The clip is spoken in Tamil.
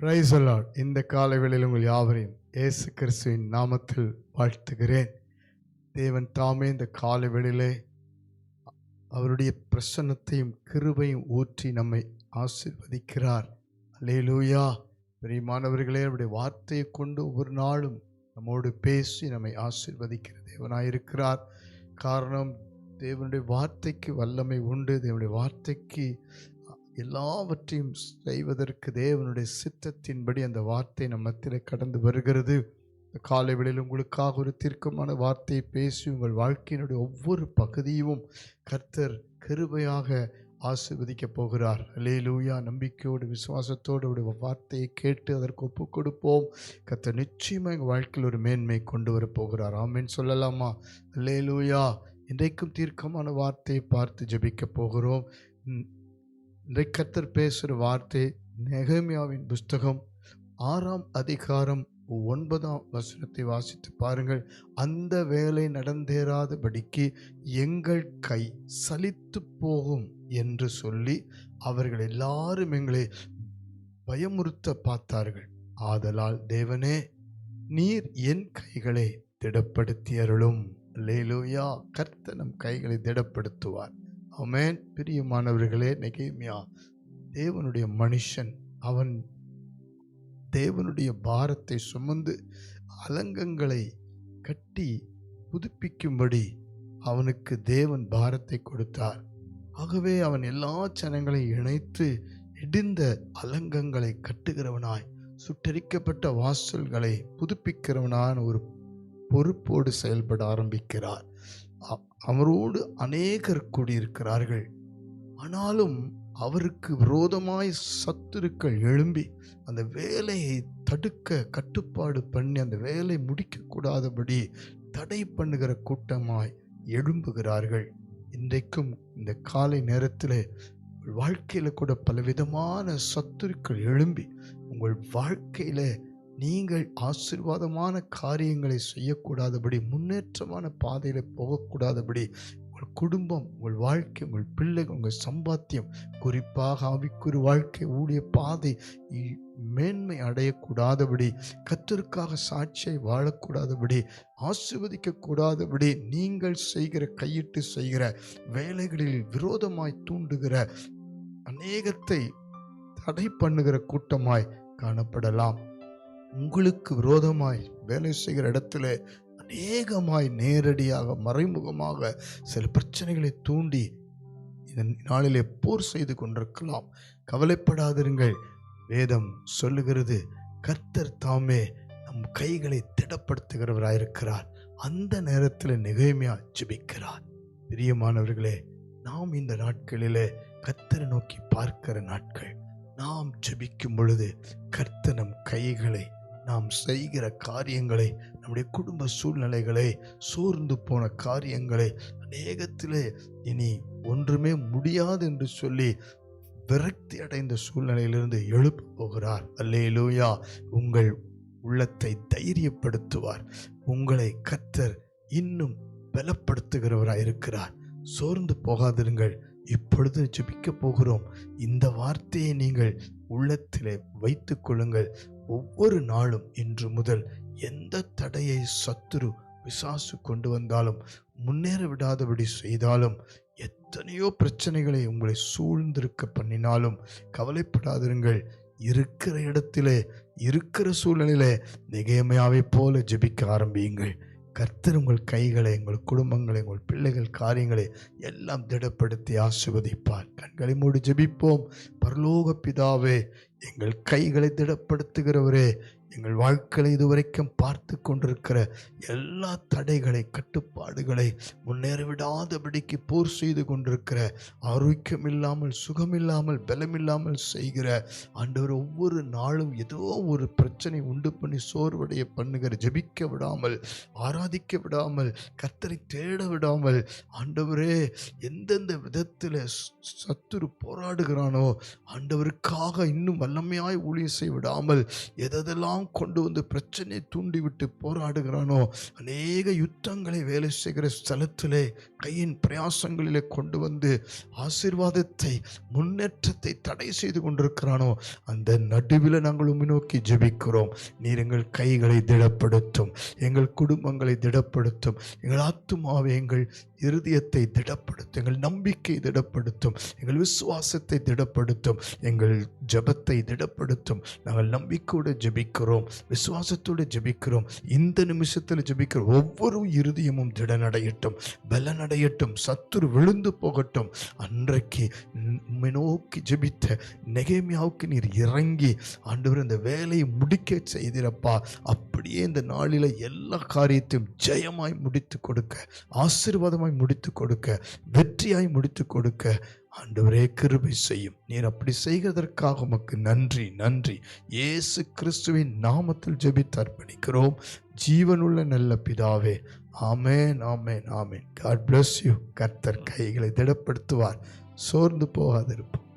பிரைஸ் அலாட் இந்த காலவேளையில் உங்கள் யாவரையும் இயேசு கிறிஸ்துவின் நாமத்தில் வாழ்த்துகிறேன். தேவன் தாமே இந்த காலவேளையிலே அவருடைய பிரசன்னத்தையும் கிருபையும் ஊற்றி நம்மை ஆசீர்வதிக்கிறார். அல்லேலூயா பிரியமானவர்களே அவருடைய வார்த்தையை கொண்டு ஒவ்வொரு நாளும் நம்மோடு பேசி நம்மை ஆசிர்வதிக்கிற தேவனாயிருக்கிறார். காரணம் தேவனுடைய வார்த்தைக்கு வல்லமை உண்டு. தேவனுடைய வார்த்தைக்கு எல்லாவற்றையும் செய்வதற்கு தேவனுடைய சித்தத்தின்படி அந்த வார்த்தை நம் மத்தியில் கடந்து வருகிறது. இந்த காலை வேளையில் உங்களுக்காக ஒரு தீர்க்கமான வார்த்தையை பேசி உங்கள் வாழ்க்கையினுடைய ஒவ்வொரு பகுதியும் கர்த்தர் கிருபையாக ஆசிர்வதிக்க போகிறார். லூயா நம்பிக்கையோடு விசுவாசத்தோடு உடைய வார்த்தையை கேட்டு அதற்கு ஒப்பு கொடுப்போம். கர்த்தர் நிச்சயமாக எங்கள் வாழ்க்கையில் ஒரு மேன்மை கொண்டு வரப்போகிறார் போகிறார். ஆமேன்னு சொல்லலாமா? லேலூயா இன்றைக்கும் தீர்க்கமான வார்த்தையை பார்த்து ஜெபிக்கப் போகிறோம். இன்றைக்கு கர்த்தர் பேசுகிற வார்த்தை நெகமியாவின் புஸ்தகம் ஆறாம் அதிகாரம் ஒன்பதாம் வசனத்தை வாசித்து பாருங்கள். அந்த வேலை நடந்தேறாதபடிக்கு எங்கள் கை சலித்து போகும் என்று சொல்லி அவர்கள் எல்லாரும் எங்களை பயமுறுத்த பார்த்தார்கள். ஆதலால் தேவனே நீர் என் கைகளை திடப்படுத்தி அருளும். லேலூயா கர்த்த நம் கைகளை திடப்படுத்துவார். அமேன் பிரியமானவர்களே நெகேமியா தேவனுடைய மனுஷன் அவன் தேவனுடைய பாரத்தை சுமந்து அலங்கங்களை கட்டி புதுப்பிக்கும்படி அவனுக்கு தேவன் பாரத்தை கொடுத்தார். ஆகவே அவன் எல்லா ஜனங்களையும் இணைத்து இடிந்த அலங்கங்களை கட்டுகிறவனாய் சுட்டரிக்கப்பட்ட வாசல்களை புதுப்பிக்கிறவனான ஒரு பொறுப்போடு செயல்பட ஆரம்பிக்கிறார். அவரோடு அநேகர் கூடியிருக்கிறார்கள். ஆனாலும் அவருக்கு விரோதமாய் சத்துருக்கள் எழும்பி அந்த வேலையை தடுக்க கட்டுப்பாடு பண்ணி அந்த வேலை முடிக்கக்கூடாதபடி தடை பண்ணுகிற கூட்டமாய் எழும்புகிறார்கள். இன்றைக்கும் இந்த காலை நேரத்தில் வாழ்க்கையில் கூட பலவிதமான சத்துருக்கள் எழும்பி உங்கள் வாழ்க்கையில் நீங்கள் ஆசீர்வாதமான காரியங்களை செய்யக்கூடாதபடி முன்னேற்றமான பாதையில் போகக்கூடாதபடி உங்கள் குடும்பம் உங்கள் வாழ்க்கை உங்கள் பிள்ளைகள் உங்கள் சம்பாத்தியம் குறிப்பாக ஆவிக்குரிய வாழ்க்கை ஊழிய பாதை மேன்மை அடையக்கூடாதபடி கத்தருக்காக சாட்சியை வாழக்கூடாதபடி ஆசிர்வதிக்கக்கூடாதபடி நீங்கள் செய்கிற கையிட்டு செய்கிற வேலைகளில் விரோதமாய் தூண்டுகிற அநேகத்தை தடை பண்ணுகிற கூட்டமாய் காணப்படலாம். உங்களுக்கு விரோதமாய் வேலை செய்கிற இடத்துல அநேகமாய் நேரடியாக மறைமுகமாக சில பிரச்சனைகளை தூண்டி இதன் நாளிலே போர் செய்து கொண்டிருக்கலாம். கவலைப்படாதிருங்கள். வேதம் சொல்லுகிறது கர்த்தர் தாமே நம் கைகளை திடப்படுத்துகிறவராயிருக்கிறார். அந்த நேரத்தில் நிகைமையா ஜெபிக்கிறார். பிரியமானவர்களே நாம் இந்த நாட்களிலே கர்த்தரை நோக்கி பார்க்கிற நாட்கள். நாம் ஜபிக்கும் பொழுது கர்த்தர் நம் கைகளை நாம் செய்கிற காரியங்களை நம்முடைய குடும்ப சூழ்நிலைகளை சோர்ந்து போன காரியங்களை அநேகத்திலே இனி ஒன்றுமே முடியாது என்று சொல்லி விரக்தி அடைந்த சூழ்நிலையிலிருந்து எழுப்ப போகிறார். அல்லேலூயா. உங்கள் உள்ளத்தை தைரியப்படுத்துவார். உங்களை கத்தர் இன்னும் பலப்படுத்துகிறவராக இருக்கிறார் சோர்ந்து போகாதிருங்கள். இப்பொழுது ஜெபிக்க போகிறோம். இந்த வார்த்தையை நீங்கள் உள்ளத்திலே வைத்துக் கொள்ளுங்கள். ஒவ்வொரு நாளும் இன்று முதல் எந்த தடையை சத்துரு பிசாசு கொண்டு வந்தாலும் முன்னேற விடாதபடி செய்தாலும் எத்தனையோ பிரச்சனைகளை உங்களை சூழ்ந்திருக்க பண்ணினாலும் கவலைப்படாதிருங்கள். இருக்கிற இடத்திலே இருக்கிற சூழ்நிலையிலே நிகைமையாவை போல ஜெபிக்க ஆரம்பியுங்கள். கர்த்தர் உங்கள் கைகளை உங்கள் குடும்பங்களை உங்கள் பிள்ளைகள் காரியங்களை எல்லாம் திடப்படுத்தி ஆசிர்வதிப்பார். கண்களை மூடி ஜெபிப்போம். பரலோக பிதாவே எங்கள் கைகளை திடப்படுத்துகிறவரே எங்கள் வாழ்க்கையில் இதுவரைக்கும் பார்த்து கொண்டிருக்கிற எல்லா தடைகளை கட்டுப்பாடுகளை முன்னேற விடாதபடிக்கு போர் செய்து கொண்டிருக்கிற ஆரோக்கியம் இல்லாமல் சுகமில்லாமல் பலமில்லாமல் செய்கிற ஆண்டவர் ஒவ்வொரு நாளும் ஏதோ ஒரு பிரச்சனை உண்டு பண்ணி சோர்வடைய பண்ணுகிற ஜெபிக்க விடாமல் ஆராதிக்க விடாமல் கத்தரை தேட விடாமல் ஆண்டவரே எந்தெந்த விதத்தில் சத்துரு போராடுகிறானோ ஆண்டவருக்காக இன்னும் வல்லமையாய் ஊழியம் செய்ய விடாமல் எதெல்லாம் எங்கெல்லாம் கொண்டு வந்து பிரச்சனையை தூண்டிவிட்டு போராடுகிறானோ? அநேக யுத்தங்களை வேலை செய்கிற ஸ்தலத்திலே கையின் பிரயாசங்களிலே கொண்டு வந்து ஆசீர்வாதத்தை முன்னேற்றத்தை தடை செய்து கொண்டிருக்கிறானோ? அந்த நடுவில் நாங்கள் உண்மை நோக்கி ஜெபிக்கிறோம். நீர் எங்கள் கைகளை திடப்படுத்தும். எங்கள் குடும்பங்களை திடப்படுத்தும். எங்கள் ஆத்துமாவை எங்கள் இருதயத்தை திடப்படுத்தும். எங்கள் நம்பிக்கை திடப்படுத்தும். எங்கள் விசுவாசத்தை திடப்படுத்தும். எங்கள் ஜெபத்தை திடப்படுத்தும். நாங்கள் நம்பிக்கையோடு ஜெபிக்கிறோம். விசுவாசத்தோடு ஜெபிக்கிறோம். இந்த நிமிஷத்தில் ஜெபிக்கிற ஒவ்வொரு இருதயமும் திடனடையட்டும் பலனடையட்டும் சத்துரு விழுந்து போகட்டும். அன்றைக்கு நோக்கி ஜெபித்த நெகேமியாவுக்கு நீர் இறங்கி ஆண்டவர் இந்த வேலையை முடிக்க செய்திருப்பா. அப்படியே இந்த நாளில் எல்லா காரியத்தையும் ஜெயமாய் முடித்து கொடுக்க ஆசீர்வாதமாய் முடித்து கொடுக்க வெற்றியாய் முடித்து கொடுக்க ஆண்டவரே கிருபை செய்யும். நீர் அப்படி செய்கிறதற்காக உமக்கு நன்றி நன்றி. இயேசு கிறிஸ்துவின் நாமத்தில் ஜெபித்து அர்ப்பணிக்கிறோம். ஜீவனுள்ள நல்ல பிதாவே ஆமேன் ஆமேன் ஆமேன். காட் பிளஸ் யூ கர்த்தர் கைகளை திடப்படுத்துவார். சோர்ந்து போகாதிருப்போம்.